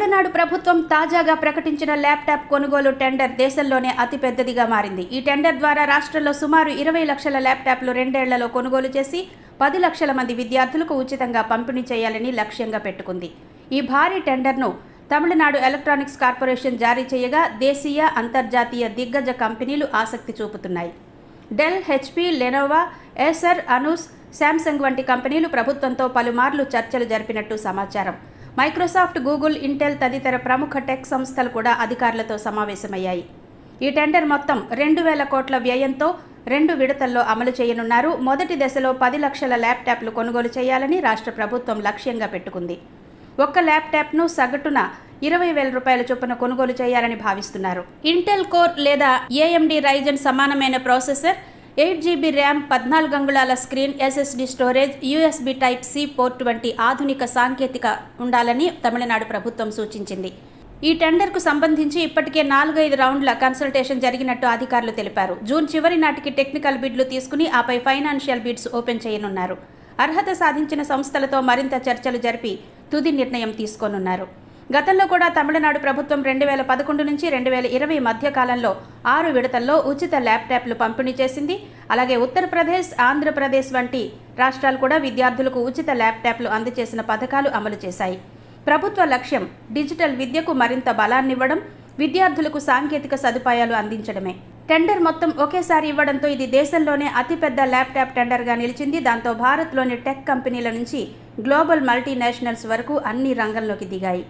తమిళనాడు ప్రభుత్వం తాజాగా ప్రకటించిన ల్యాప్టాప్ కొనుగోలు టెండర్ దేశంలోనే అతిపెద్దదిగా మారింది. ఈ టెండర్ ద్వారా రాష్ట్రంలో సుమారు ఇరవై లక్షల ల్యాప్టాప్లు రెండేళ్ళలో కొనుగోలు చేసి పది లక్షల మంది విద్యార్థులకు ఉచితంగా పంపిణీ చేయాలని లక్ష్యంగా పెట్టుకుంది. ఈ భారీ టెండర్ను తమిళనాడు ఎలక్ట్రానిక్స్ కార్పొరేషన్ జారీ చేయగా దేశీయ అంతర్జాతీయ దిగ్గజ కంపెనీలు ఆసక్తి చూపుతున్నాయి. Dell HP Lenovo Acer Asus Samsung వంటి కంపెనీలు ప్రభుత్వంతో పలుమార్లు చర్చలు జరిపినట్టు సమాచారం. మైక్రోసాఫ్ట్ గూగుల్ ఇంటెల్ తదితర ప్రముఖ టెక్ సంస్థలు కూడా అధికారులతో సమావేశమయ్యాయి. ఈ టెండర్ మొత్తం రెండు వేల కోట్ల వ్యయంతో రెండు విడతల్లో అమలు చేయనున్నారు. మొదటి దశలో పది లక్షల ల్యాప్టాప్లు కొనుగోలు చేయాలని రాష్ట్ర ప్రభుత్వం లక్ష్యంగా పెట్టుకుంది. ఒక్క ల్యాప్టాప్ను సగటున ఇరవై వేల రూపాయల చొప్పున కొనుగోలు చేయాలని భావిస్తున్నారు. ఇంటెల్ కోర్ లేదా ఏఎండి రైజన్ సమానమైన ప్రాసెసర్ ఎయిట్ జీబీ ర్యామ్ పద్నాలుగు అంగుళాల screen SSD storage USB type C port వంటి ఆధునిక సాంకేతిక ఉండాలని తమిళనాడు ప్రభుత్వం సూచించింది. ఈ టెండర్కు సంబంధించి ఇప్పటికే నాలుగైదు రౌండ్ల కన్సల్టేషన్ జరిగినట్టు అధికారులు తెలిపారు. జూన్ చివరి నాటికి టెక్నికల్ బిడ్లు తీసుకుని ఆపై ఫైనాన్షియల్ బిడ్స్ ఓపెన్ చేయనున్నారు. అర్హత సాధించిన సంస్థలతో మరింత చర్చలు జరిపి తుది నిర్ణయం తీసుకోనున్నారు. గతంలో కూడా తమిళనాడు ప్రభుత్వం రెండు వేల పదకొండు నుంచి రెండు వేల ఇరవై మధ్య కాలంలో ఆరు విడతల్లో ఉచిత ల్యాప్టాప్లు పంపిణీ చేసింది. అలాగే ఉత్తరప్రదేశ్ ఆంధ్రప్రదేశ్ వంటి రాష్ట్రాలు కూడా విద్యార్థులకు ఉచిత ల్యాప్టాప్లు అందజేసిన పథకాలు అమలు చేశాయి. ప్రభుత్వ లక్ష్యం డిజిటల్ విద్యకు మరింత బలాన్నివ్వడం విద్యార్థులకు సాంకేతిక సదుపాయాలు అందించడమే. టెండర్ మొత్తం ఒకేసారి ఇవ్వడంతో ఇది దేశంలోనే అతిపెద్ద ల్యాప్టాప్ టెండర్గా నిలిచింది. దాంతో భారత్లోని టెక్ కంపెనీల నుంచి గ్లోబల్ మల్టీనేషనల్స్ వరకు అన్ని రంగంలోకి దిగాయి.